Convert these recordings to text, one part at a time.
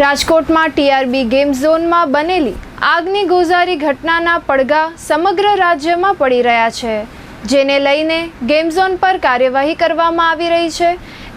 રાજકોટમાં TRB game ઝોનમાં બનેલી આગની ગોઝારી ઘટનાના પડઘા સમગ્ર રાજ્યમાં પડી રહ્યા છે. જેને લઈને ગેમ ઝોન પર કાર્યવાહી કરવામાં આવી રહી છે.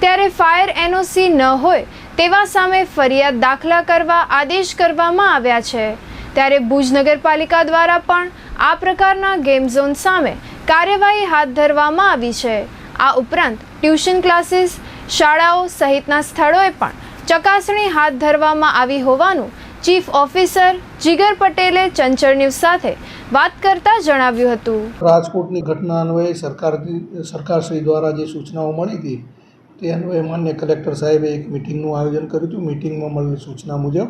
ત્યારે ફાયર એનઓસી ન હોય તેવા સામે ફરિયાદ દાખલા કરવા આદેશ કરવામાં આવ્યા છે. ત્યારે ભુજ નગરપાલિકા દ્વારા પણ આ પ્રકારના ગેમ ઝોન સામે કાર્યવાહી હાથ ધરવામાં આવી છે. આ ઉપરાંત ટ્યુશન ક્લાસીસ, શાળાઓ સહિતના સ્થળોએ પણ ચકાસણી હાથ ધરવામાં આવી હોવાનું ચીફ ઓફિસર જીગર પટેલે ચંચળ ન્યૂઝ સાથે વાત કરતા જણાવ્યું હતું. રાજકોટની ઘટના અન્વયે સરકારથી, સરકારશ્રી દ્વારા જે સૂચનાઓ મળી હતી, તે અન્વયે માન્ય કલેક્ટર સાહેબે એક મિટિંગનું આયોજન કર્યું હતું. મિટિંગમાં મળેલી સૂચના મુજબ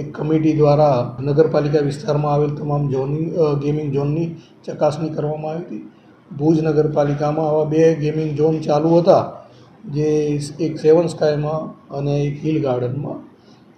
એક કમિટી દ્વારા નગરપાલિકા વિસ્તારમાં આવેલ તમામ ઝોનની ગેમિંગ ઝોનની ચકાસણી કરવામાં આવી હતી. ભુજ નગરપાલિકામાં આવા બે ગેમિંગ ઝોન ચાલુ હતા. જે એક સેવન સ્કાયમાં અને એક હિલ ગાર્ડનમાં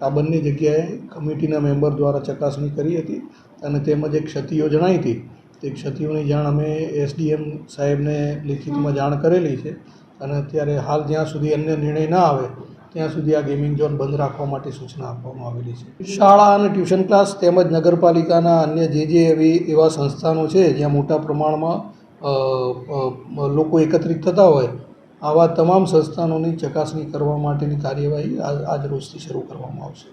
આ બંને જગ્યાએ કમિટીના મેમ્બર દ્વારા ચકાસણી કરી હતી અને તેમજ એક ક્ષતિઓ જણાઈ હતી. તે ક્ષતિઓની જાણ અમે એસડીએમ સાહેબને લિખિતમાં જાણ કરેલી છે અને અત્યારે હાલ જ્યાં સુધી અન્ય નિર્ણય ના આવે, ત્યાં સુધી આ ગેમિંગ ઝોન બંધ રાખવા માટે સૂચના આપવામાં આવેલી છે. શાળા અને ટ્યુશન ક્લાસ તેમજ નગરપાલિકાના અન્ય જે જે એવી એવા સંસ્થાનો છે, જ્યાં મોટા પ્રમાણમાં લોકો એકત્રિત થતા હોય આવા તમામ સંસ્થાનોની ચકાસણી કરવા માટેની કાર્યવાહી આજ આજ રોજથી શરૂ કરવામાં આવશે.